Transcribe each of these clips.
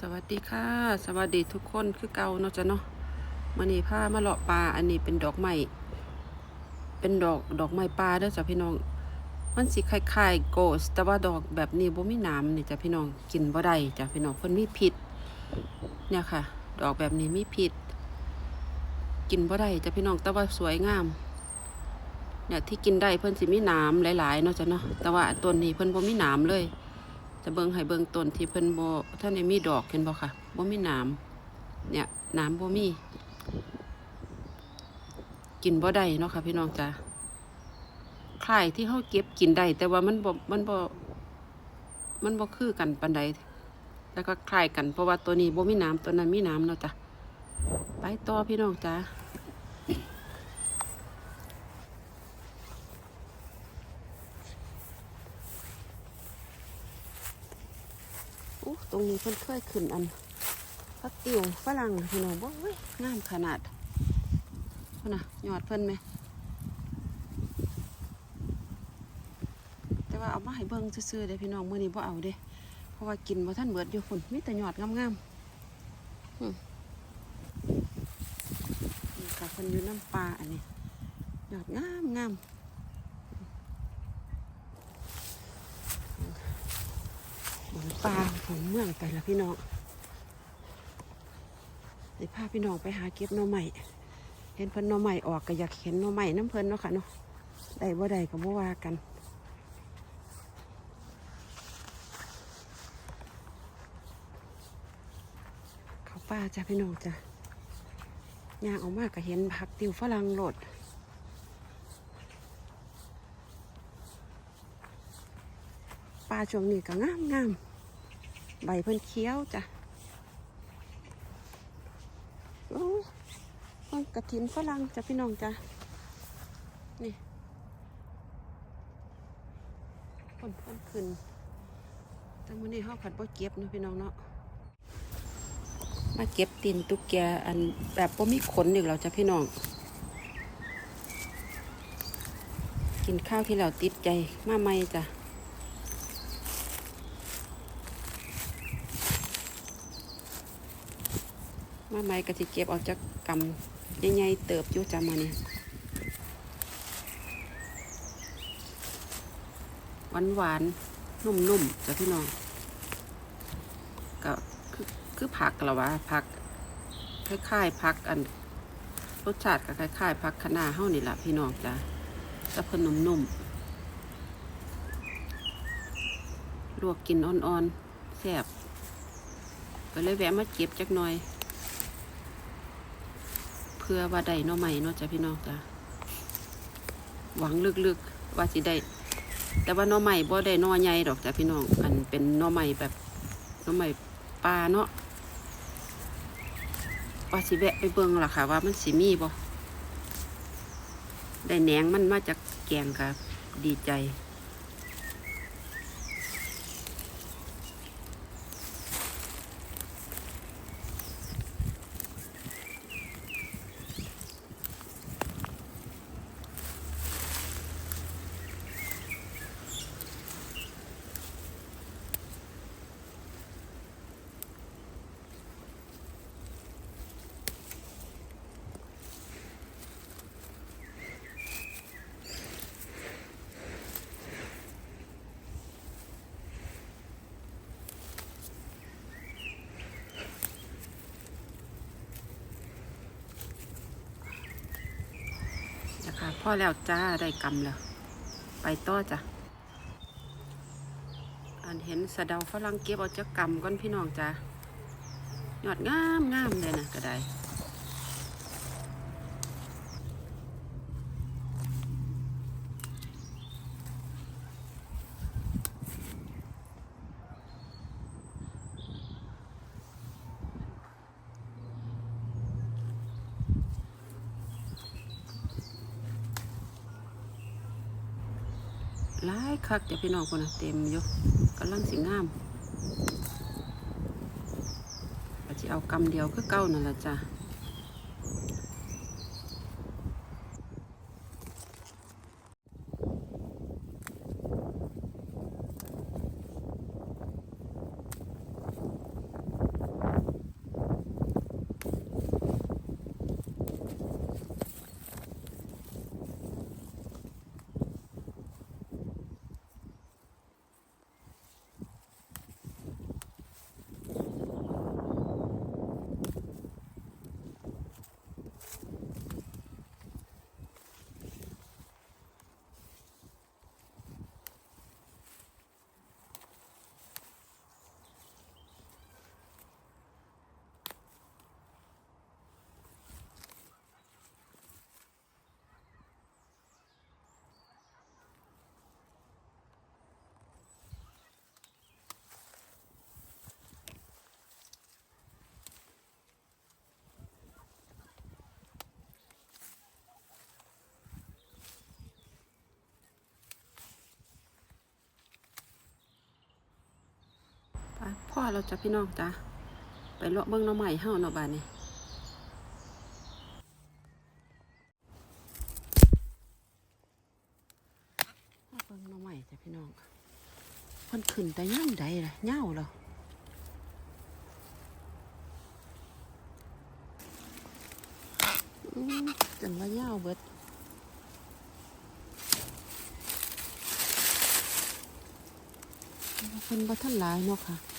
สวัสดีค่ะ สวัสดีทุกคนคือเก่าเนาะจ้ะเนาะมันนี้ผ้ามาเลาะปลาอันนี้เป็นดอกไม้เป็นดอกดอกไม้ปลาเด้อจ้ะพี่น้อง มันสิคล้ายๆโกสแต่ว่าดอกแบบนี้บ่มีนามนี่จ้ะพี่น้องกินบ่ได้จ้ะพี่น้องเพิ่นมีพิษเนี่ยค่ะ ดอกแบบนี้มีพิษกินบ่ได้จ้ะพี่น้องแต่ว่าสวยงามเนี่ยที่กินได้เพิ่นสิมีนามหลายๆเนาะจ้ะเนาะแต่ว่าต้นนี้เพิ่นบ่มีนามเลย จะเบิ่งให้เบิ่งต้นที่เพิ่นบ่ท่านได้มีดอกเห็นบ่ค่ะบ่มีหนามเนี่ยหนามบ่มี กินบ่ได้เนาะค่ะ พี่น้องจ้าคล้ายที่เฮาเก็บกินได้แต่ว่ามันบ่มันบ่มันบ่คือกันปานใดแล้วก็คล้ายกันเพราะว่าตัวนี้บ่มีหนามตัวนั้นมีหนามเนาะจ้ะไปต่อพี่น้องจ้า รงนี้เพิ่นเคยขึ้นอันพักติวฝรั่งพี่น้องบ่เว้ยงามขนาดพ่นน่ะยอดเพิ่นไหมแต่ว่าเอามาให้เบิ่งซื่อๆเด้พี่น้องมื้อนี้บ่เอาเด้เพราะว่ากินบ่ทันเบิดอยู่พุ่นมีแต่ยอดงามๆอืมนี่ค่ะเพิ่นอยู่น้ำปลาอันนี้ยอดงามงามเหมือนปลาของเมืองไปละพี่น้องสิพาพี่น้องไปหาเก็บหน่อใหม่เห็นเพิ่นหน่อใหม่ออกก็อยากเห็นหน่อใหม่น้ำเพิ่นเนาะค่ะเนาะได้บ่ได้ก็บ่ว่ากันเขาป้าจ้ะพี่น้องจ้ะย่างออกมากก็เห็นผักติวฝรั่งโหลดปลาช่วงนี้ก็งามงามใบเพิ่นเขียวจ้ะโอ้ยต้นกระถินฝรั่งจ้ะพี่น้องจ้ะนี่คนเพิ่นขึ้นแต่มื้อนี้เฮาผัดบ่เก็บเนาะพี่น้องเนาะมาเก็บตีนตุ๊กแกอันแบบว่มีขนอีกแล้วจ้ะพี่น้องกินข้าวที่เราติดใจมาไม่จ้ะ มาไม่ก็จะเก็บออกจากกำใหญ่ๆเติบอยู่จ้ะมาเนี่ยหวานหวานนุ่มๆจ้ะพี่น้องก็คือผักละวะผักคล้ายๆผักอันรสชาติก็คล้ายๆผักคะน้าเฮานี่แหละพี่น้องจ้ะแต่เพิ่นนุ่มๆลวกกินอ่อนๆแซ่บก็เลยแวะมาเก็บจักหน่อย เพื่อว่าได้น่อใหม่เนาะจ้ะพี่น้องจ้ะหวังลึกๆว่าสิได้แต่ว่าน่อใหม่บ่ได้น่อใหญ่ดอกจ้ะพี่น้องอันเป็นน่อใหม่แบบน่อใหม่ปลาเนาะว่าสิแวะไปเบิ่งล่ะค่ะ ว่ามันสิมีบ่ได้แหนงมันมาจากแกงค่ะ ดีใจ คะพ่อแล้วจ้าได้กำแล้ว ไปต่อจ้ะ อันเห็นสะเดาฝรั่งเก็บเอาจะกกำก่อนพี่น้องจ้ายอดงามงามเลยนะก็ได้ หลายคักจะพี่น้องคนนะเต็มอยู่กำลังสิงามก็จะเอากำเดียวคือเก้านั่นแหละจ้ะ แล้วจ้ะพี่น้องจ้ะไปเลาะเบิ่งน่อไม้เฮาเนาะบ้าดนี้เบิ่งน่อไม้จ้ะพี่น้องเพิ่นขึ้นแต่ย่ำใดล่ะเหย้าแล้วอืมจนว่าเหย้าเบิดเพิ่นบ่ทันหลายเนาะค่ะ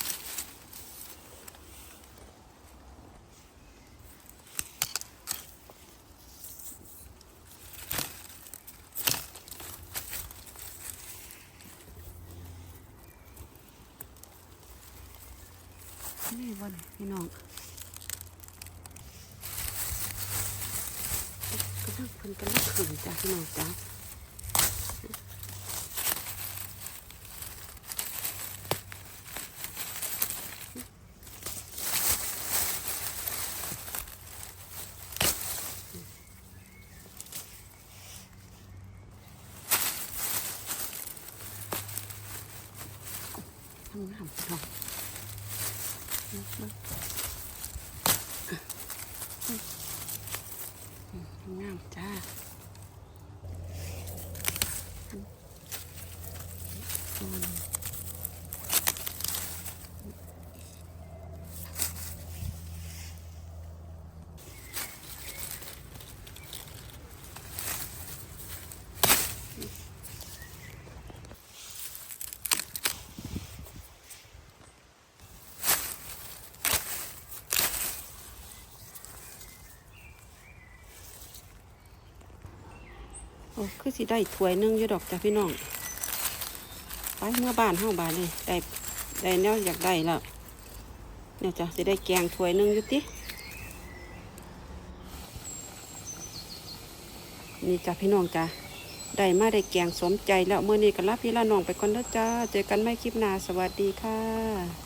นี่วันพี่น้องก็นั่งเพิ่นกันลักขึ้นจ้ะพี่น้องจ้ะทำงาน้อง งามจ้าอืมโอ้ คือสิได้ถ้วยนึงอยู่ดอกจ้ะพี่น้อง ไปเมื่อบ้านเฮาบ้านเลยได้ได้แนวอยากได้แล้วเนี่ยจ้ะสิได้แกงถ้วยนึงอยู่ตินี่จ้ะพี่น้องจ้ะได้มาได้แกงสมใจแล้วเมื่อนี้ก็ลาพี่ลาน้องไปก่อนเด้อจ้า เจอกันไม่คลิปหน้าสวัสดีค่ะ